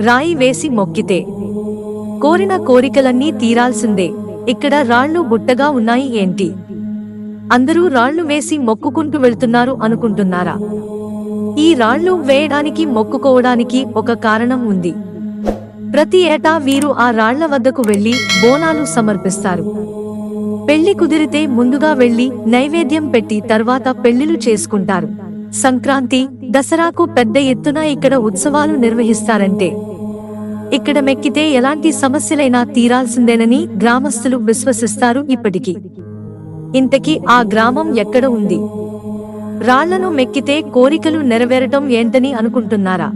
రాయి వేసి మొక్కితే. కోరిన కోరికలన్నీ తీరాల్సిందే. ఇక్కడ రాళ్ళు బుట్టగా ఉన్నాయి ఏంటి? అందరూ రాళ్ళు వేసి మొక్కుకుంటూ వెళ్తున్నారు అనుకుంటున్నారా? ఈ రాళ్ళు వేయడానికి మొక్కుకోవడానికి ఒక కారణం ఉంది. ప్రతి ఏటా వీరు ఆ రాళ్ళ వద్దకు వెళ్ళి బోనాలు సమర్పిస్తారు. పెళ్ళి కుదిరితే ముందుగా వెళ్ళి నైవేద్యం పెట్టి తర్వాత పెళ్ళిలు చేసుకుంటారు. సంక్రాంతి దసరాకు పెద్ద ఎత్తున ఇక్కడ ఉత్సవాలు నిర్వహిస్తారంటే. ఇక్కడ మెక్కితే ఎలాంటి సమస్యలైనా తీరాల్సిందేనని గ్రామస్తులు విశ్వసిస్తారు ఇప్పటికీ. ఇంతకీ ఆ గ్రామం ఎక్కడ ఉంది? రాళ్ళను మెక్కితే కోరికలు నెరవేరటం ఏంటని అనుకుంటున్నారా?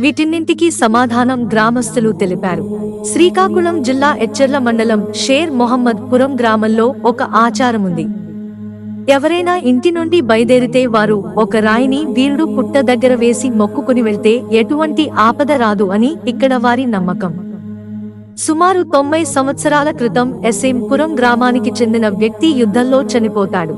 వీటిన్నింటికి సమాధానం గ్రామస్తులు తెలిపారు. శ్రీకాకుళం జిల్లా ఎచ్చెర్ల మండలం షేర్ మొహమ్మద్ పురం గ్రామంలో ఒక ఆచారం ఉంది ఎవరైనా ఇంటి నుండి బయదేరితే వారు ఒక రాయిని వీరుడు పుట్ట దగ్గర వేసి మొక్కుకుని వెళ్తే ఎటువంటి ఆపద రాదు అని ఇక్కడ వారి నమ్మకం. సుమారు తొంభై సంవత్సరాల క్రితం ఎస్ఎంపురం గ్రామానికి చెందిన వ్యక్తి యుద్ధంలో చనిపోతాడు.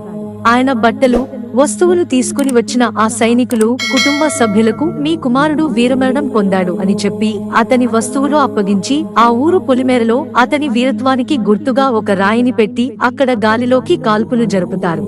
ఆయన బట్టలు వస్తువులు తీసుకుని వచ్చిన ఆ సైనికులు కుటుంబ సభ్యులకు మీ కుమారుడు వీరమరణం పొందాడు అని చెప్పి అతని వస్తువులు అప్పగించి ఆ ఊరు పొలిమేరలో అతని వీరత్వానికి గుర్తుగా ఒక రాయిని పెట్టి అక్కడ గాలిలోకి కాల్పులు జరుపుతారు.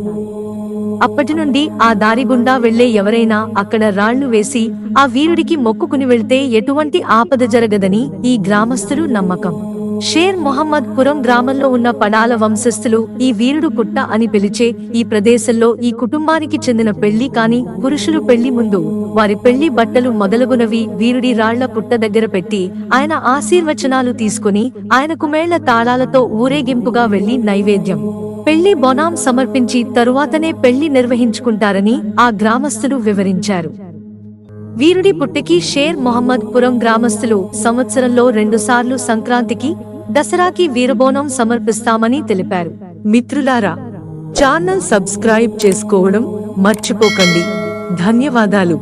అప్పటి నుండి ఆ దారి గుండా వెళ్ళే ఎవరైనా అక్కడ రాళ్ళు వేసి ఆ వీరుడికి మొక్కుకుని వెళ్తే ఎటువంటి ఆపద జరగదని ఈ గ్రామస్తులు నమ్మకం. షేర్ మొహమ్మద్ పురం గ్రామంలో ఉన్న పడాల వంశస్థులు ఈ వీరుడు పుట్ట అని పిలిచే ఈ ప్రదేశంలో ఈ కుటుంబానికి చెందిన పెళ్ళి కాని పురుషులు పెళ్ళి ముందు వారి పెళ్ళి బట్టలు మొదలగునవి వీరుడి రాళ్ళ పుట్ట దగ్గర పెట్టి ఆయన ఆశీర్వచనాలు తీసుకుని ఆయనకు మేళ్ళ తాళాలతో ఊరేగింపుగా వెళ్ళి నైవేద్యం. పెళ్ళి బొనాం సమర్పించి తరువాతనే పెళ్ళి నిర్వహించుకుంటారని ఆ గ్రామస్తులు వివరించారు. వీరుడి పుట్టికి షేర్ మొహమ్మద్ పురం గ్రామస్తులు సంవత్సరంలో రెండుసార్లు సంక్రాంతికి దసరాకి వీరబోనం సమర్పిస్తామని తెలిపారు. మిత్రులారా ఛానల్ సబ్స్క్రైబ్ చేసుకోవడం మర్చిపోకండి. ధన్యవాదాలు.